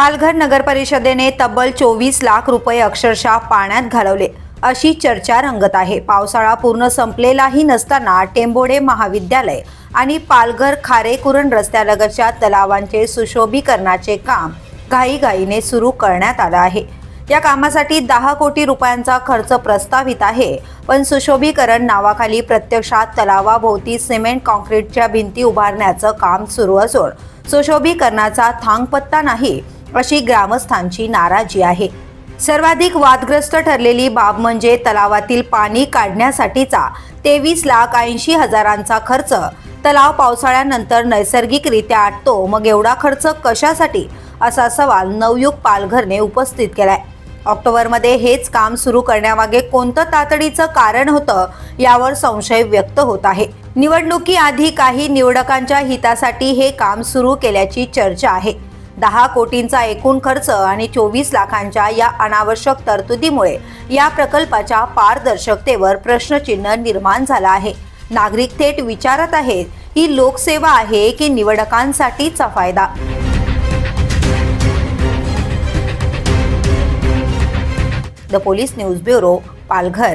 पालघर नगरपरिषदेने तब्बल चोवीस लाख रुपये अक्षरशः पाण्यात घालवले. अशी चर्चा रंगत आहे. पावसाळा पूर्ण संपलेलाही नसताना टेंबोडे महाविद्यालय आणि पालघर खारेकुरण रस्त्यालगतच्या तलावांचे सुशोभीकरणाचे काम घाईघाईने सुरू करण्यात आलं आहे. या कामासाठी दहा कोटी रुपयांचा खर्च प्रस्तावित आहे पण सुशोभीकरण नावाखाली प्रत्यक्षात तलावाभोवती सिमेंट कॉन्क्रीटच्या भिंती उभारण्याचं काम सुरू असून सुशोभीकरणाचा थांगपत्ता नाही अशी ग्रामस्थांची नाराजी आहे. सर्वाधिक वादग्रस्त ठरलेली बाब म्हणजे तलावातील पाणी काढण्यासाठीचा तेवीस लाख ऐंशी हजारांचा खर्च. तलाव पावसाळ्यानंतर नैसर्गिकरित्या आटतो मग एवढा खर्च कशासाठी? असा सवाल नवयुग पालघरने उपस्थित केलाय. ऑक्टोबरमध्ये हेच काम सुरू करण्यामागे कोणतं तातडीचं कारण होतं यावर संशय व्यक्त होत आहे. निवडणुकीआधी काही निवडकांच्या हितासाठी हे काम सुरू केल्याची चर्चा आहे. दहा कोटींचा एकूण खर्च आणि चोवीस लाखांच्या या अनावश्यक तरतुदीमुळे या प्रकल्पाच्या पारदर्शकतेवर प्रश्नचिन्ह निर्माण झालं आहे. नागरिक थेट विचारत आहेत ही लोकसेवा आहे की निवडकांसाठीचा फायदा? The police news bureau Palghar.